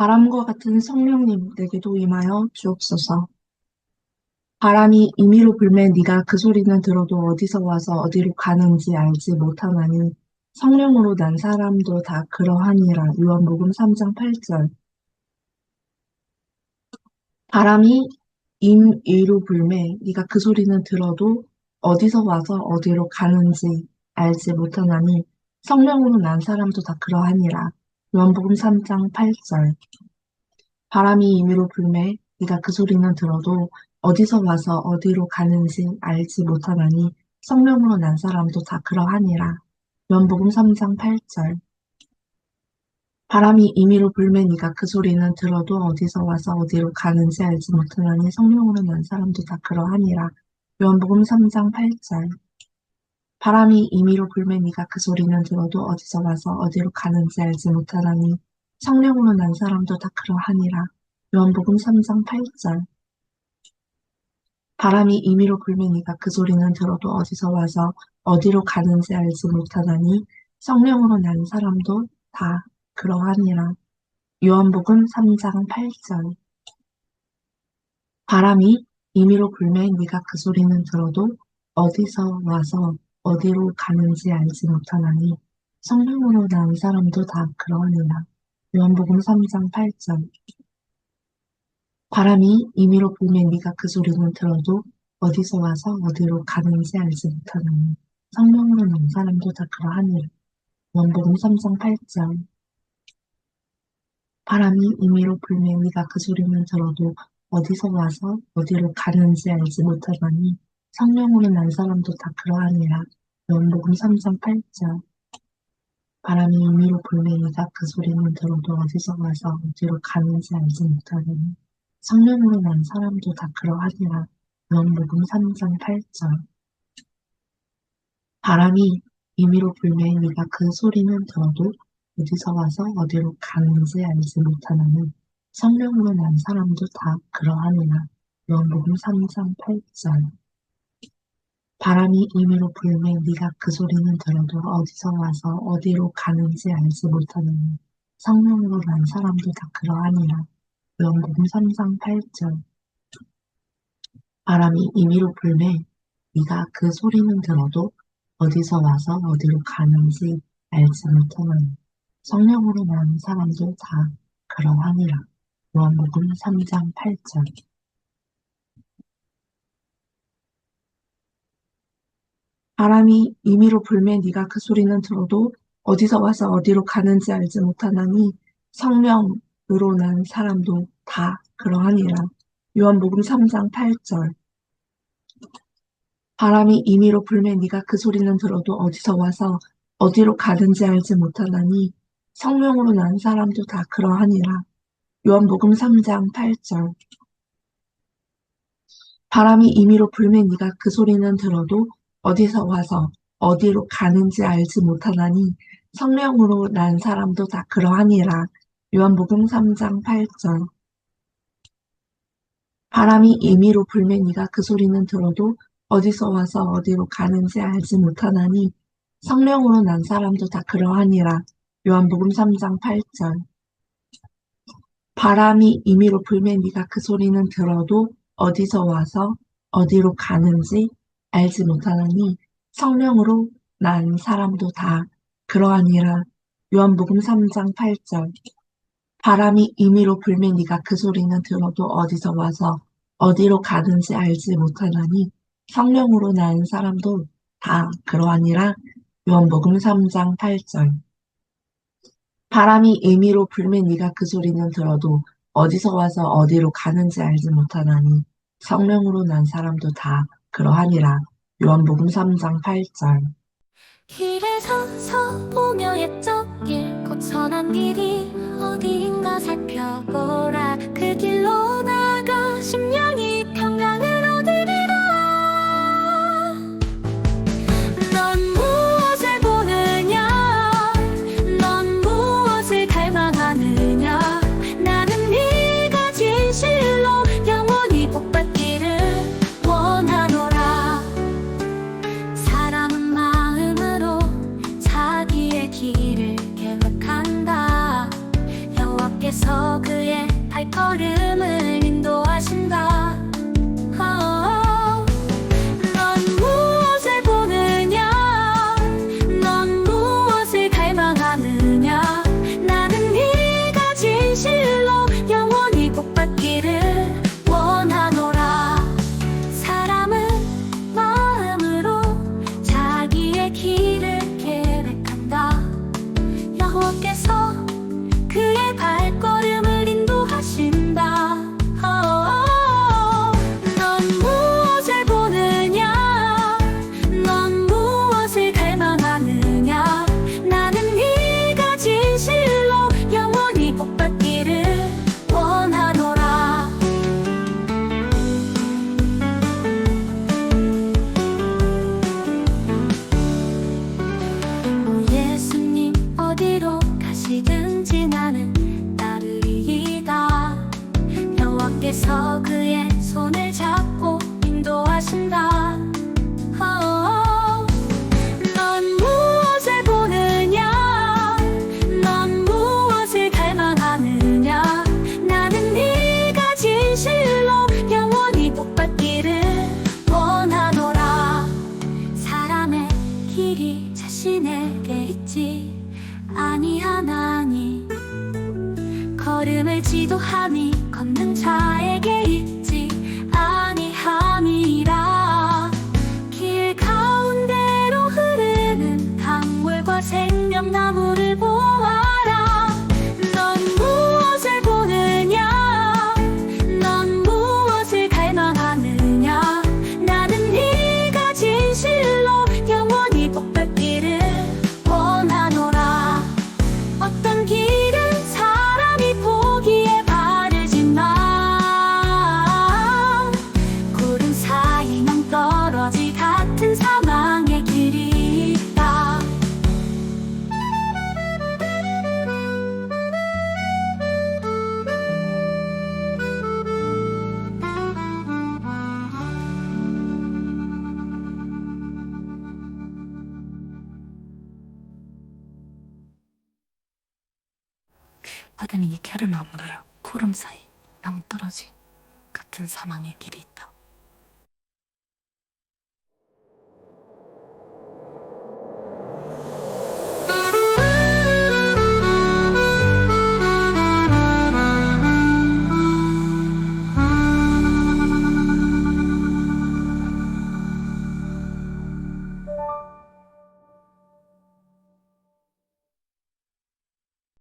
바람과 같은 성령님 내게도 임하여 주옵소서. 바람이 임의로 불매 네가 그 소리는 들어도 어디서 와서 어디로 가는지 알지 못하나니 성령으로 난 사람도 다 그러하니라. 요한복음 3장 8절. 바람이 임의로 불매 네가 그 소리는 들어도 어디서 와서 어디로 가는지 알지 못하나니 성령으로 난 사람도 다 그러하니라. 요한복음 3장 8절. 바람이 임의로 불매 네가 그 소리는 들어도 어디서 와서 어디로 가는지 알지 못하나니 성령으로 난 사람도 다 그러하니라. 요한복음 3장 8절. 바람이 임의로 불매 네가 그 소리는 들어도 어디서 와서 어디로 가는지 알지 못하나니 성령으로 난 사람도 다 그러하니라. 요한복음 3장 8절. 바람이 임의로 불매 네가 그 소리는 들어도 어디서 와서 어디로 가는지 알지 못하나니 성령으로 난 사람도 다 그러하니라. 요한복음 3장 8절. 바람이 임의로 불매 네가 그 소리는 들어도 어디서 와서 어디로 가는지 알지 못하나니 성령으로 난 사람도 다 그러하니라. 요한복음 3장 8절. 바람이 임의로 불매 네가 그 소리는 들어도 어디서 와서 어디로 가는지 알지 못하나니 성령으로 난 사람도 다 그러하니라. 요한복음 3장 8절. 바람이 임의로 불매 네가 그 소리는 들어도 어디서 와서 어디로 가는지 알지 못하나니 성령으로 난 사람도 다 그러하니라. 요한복음 3장 8절. 바람이 임의로 불매 네가 그 소리는 들어도 어디서 와서 어디로 가는지 알지 못하나니 성령으로 난 사람도 다 그러하니라. 요한복음 3장 8절. 바람이 임의로 불매 네가 그 소리는 들어도 어디서 와서 어디로 가는지 알지 못하나니 성령으로 난 사람도 다 그러하니라. 요한복음 3장 8절. 바람이 임의로 불매 네가 그 소리는 들어도 어디서 와서 어디로 가는지 알지 못하나니 성령으로 난 사람도 다 그러하니라. 요한복음 3장 8절. 바람이 임의로 불매 네가 그 소리는 들어도 어디서 와서 어디로 가는지 알지 못하나니 성령으로 난 사람도 다 그러하니라. 요한복음 3장 8절. 바람이 임의로 불매 네가 그 소리는 들어도 어디서 와서 어디로 가는지 알지 못하나니 성령으로 난 사람도 다 그러하니라. 요한복음 3장 8절. 바람이 임의로 불매 네가 그 소리는 들어도 어디서 와서 어디로 가는지 알지 못하나니 성령으로 난 사람도 다 그러하니라. 요한복음 3장 8절. 바람이 임의로 불매 네가 그 소리는 들어도 어디서 와서 어디로 가는지 알지 못하나니 성령으로 난 사람도 다 그러하니라. 요한복음 3장 8절. 바람이 임의로 불매 네가 그 소리는 들어도 어디서 와서 어디로 가는지 알지 못하나니 성령으로 난 사람도 다 그러하니라. 요한복음 3장 8절. 바람이 임의로 불매 네가 그 소리는 들어도 어디서 와서 어디로 가는지 알지 못하나니 성령으로 난 사람도 다 그러하니라. 요한복음 3장 8절. 바람이 임의로 불매 네가 그 소리는 들어도 어디서 와서 어디로 가는지 알지 못하나니 성령으로 난 사람도 다 그러하니라. 요한복음 3장 8절. 바람이 임의로 불매 네가 그 소리는 들어도 어디서 와서 어디로 가는지 알지 못하나니 성령으로 난 사람도 다 그러하니라. 요한복음 3장 8절. 바람이 임의로 불매 네가 그 소리는 들어도 어디서 와서 어디로 가는지 알지 못하나니 성령으로 난 사람도 다 그러하니라. 요한복음 3장 8절. 길에 서서 보며 옛적 길곧 선한 길이 어디인가 살펴보라 걸음을 지도하니 걷는 자에게 하더니 이 캐를 나무를 구름 사이 낭떠러지 같은 사망의 길이 있다.